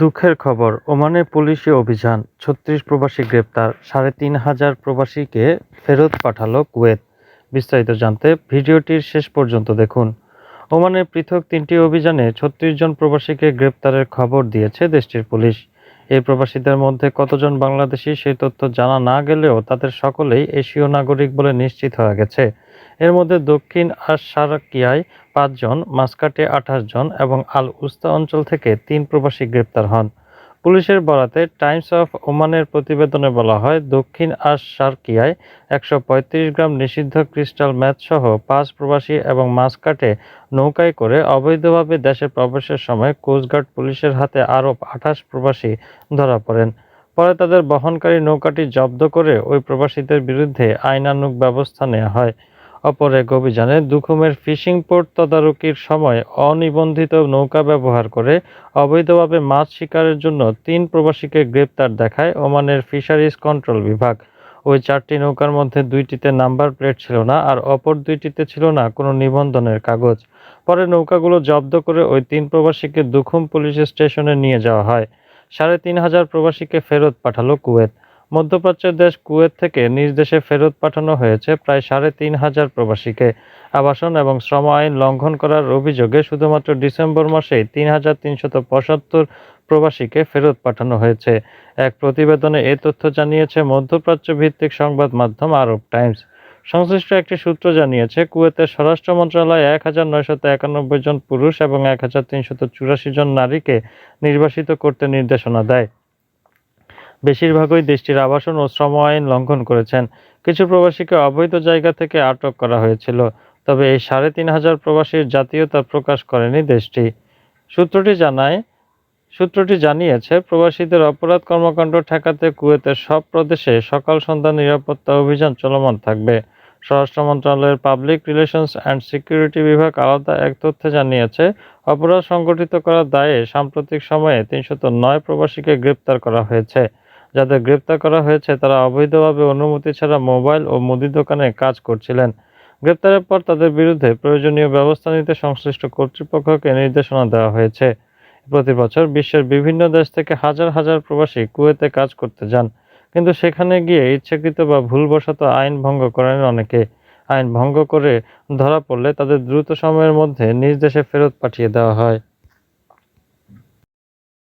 দুঃখের খবর, ওমানে পুলিশি অভিযান। ছত্রিশ প্রবাসী গ্রেপ্তার, সাড়ে তিন হাজার প্রবাসীকে ফেরত পাঠালো কুয়েত। বিস্তারিত জানতে ভিডিওটির শেষ পর্যন্ত দেখুন। ওমানে পৃথক তিনটি অভিযানে ছত্রিশ জন প্রবাসীকে গ্রেপ্তারের খবর দিয়েছে দেশটির পুলিশ। এই প্রবাসীদের মধ্যে কতজন বাংলাদেশি সেই তথ্য জানা না গেলেও তাদের সকলেই এশীয় নাগরিক বলে নিশ্চিত হয়ে গেছে। এর মধ্যে দক্ষিণ আশারাকিয়ায় পাঁচজন, মাস্কাটে আঠাশ জন এবং আল উস্তা অঞ্চল থেকে তিন প্রবাসী গ্রেপ্তার হন। পুলিশের বরাতে টাইমস অফ ওমানের প্রতিবেদনে বলা হয়, দক্ষিণ আশারকিয়ায় একশো পঁয়ত্রিশ গ্রাম নিষিদ্ধ ক্রিস্টাল ম্যাথসহ পাঁচ প্রবাসী এবং মাস্কাটে নৌকায় করে অবৈধভাবে দেশে প্রবেশের সময় কোস্টগার্ড পুলিশের হাতে আরও আঠাশ প্রবাসী ধরা পড়েন। পরে তাদের বহনকারী নৌকাটি জব্দ করে ওই প্রবাসীদের বিরুদ্ধে আইনানুগ ব্যবস্থা নেওয়া হয়। অপর এক অভিযানে দুখুমের ফিশিং পোর্ট তদারকির সময় অনিবন্ধিত নৌকা ব্যবহার করে অবৈধভাবে মাছ শিকারের জন্য তিন প্রবাসীকে গ্রেপ্তার দেখায় ওমানের ফিশারিজ কন্ট্রোল বিভাগ। ওই চারটি নৌকার মধ্যে দুইটিতে নাম্বার প্লেট ছিল না আর অপর দুইটিতে ছিল না কোনো নিবন্ধনের কাগজ। পরে নৌকাগুলো জব্দ করে ওই তিন প্রবাসীকে দুখুম পুলিশ স্টেশনে নিয়ে যাওয়া হয়। সাড়ে তিন হাজার প্রবাসীকে ফেরত পাঠালো কুয়েত। মধ্যপ্রাচ্যের দেশ কুয়েত থেকে নিজ দেশে ফেরত পাঠানো হয়েছে প্রায় সাড়ে তিন হাজার প্রবাসীকে। আবাসন এবং শ্রম আইন লঙ্ঘন করার অভিযোগে শুধুমাত্র ডিসেম্বর মাসেই তিন হাজার তিনশত পঁচাত্তর প্রবাসীকে ফেরত পাঠানো হয়েছে। এক প্রতিবেদনে এ তথ্য জানিয়েছে মধ্যপ্রাচ্য ভিত্তিক সংবাদ মাধ্যম আরব টাইমস। সংশ্লিষ্ট একটি সূত্র জানিয়েছে, কুয়েতের স্বরাষ্ট্র মন্ত্রণালয় এক হাজার নয়শত একানব্বই জন পুরুষ এবং এক হাজার তিনশত চুরাশি জন নারীকে নির্বাসিত করতে নির্দেশনা দেয়। বেশিরভাগই দেশটির আবাসন ও শ্রম আইন লঙ্ঘন করেছেন। কিছু প্রবাসীকে অবৈধ জায়গা থেকে আটক করা হয়েছিল, তবে এই সাড়ে তিন হাজার প্রবাসীর জাতীয়তা প্রকাশ করেনি দেশটি। সূত্রটি জানায়, সূত্রটি জানিয়েছে, প্রবাসীদের অপরাধ কর্মকাণ্ড ঠেকাতে কুয়েতের সব প্রদেশে সকাল সন্ধ্যা নিরাপত্তা অভিযান চলমান থাকবে। স্বরাষ্ট্র মন্ত্রণালয়ের পাবলিক রিলেশনস অ্যান্ড সিকিউরিটি বিভাগ আলাদা এক তথ্যে জানিয়েছে, অপরাধ সংগঠিত করার দায়ে সাম্প্রতিক সময়ে তিনশত নয় প্রবাসীকে গ্রেপ্তার করা হয়েছে। যাদের গ্রেপ্তার করা হয়েছে, তারা অবৈধভাবে অনুমতি ছাড়া মোবাইল ও মুদি দোকানে কাজ করছিলেন। গ্রেপ্তারের পর তাদের বিরুদ্ধে প্রয়োজনীয় ব্যবস্থা নিতে সংশ্লিষ্ট কর্তৃপক্ষকে নির্দেশনা দেওয়া হয়েছে। প্রতি বছর বিশ্বের বিভিন্ন দেশ থেকে হাজার হাজার প্রবাসী কুয়েতে কাজ করতে যান, কিন্তু সেখানে গিয়ে ইচ্ছাকৃত বা ভুলবশত আইন ভঙ্গ করেন অনেকে। আইন ভঙ্গ করে ধরা পড়লে তাদের দ্রুত সময়ের মধ্যে নিজ দেশে ফেরত পাঠিয়ে দেওয়া হয়।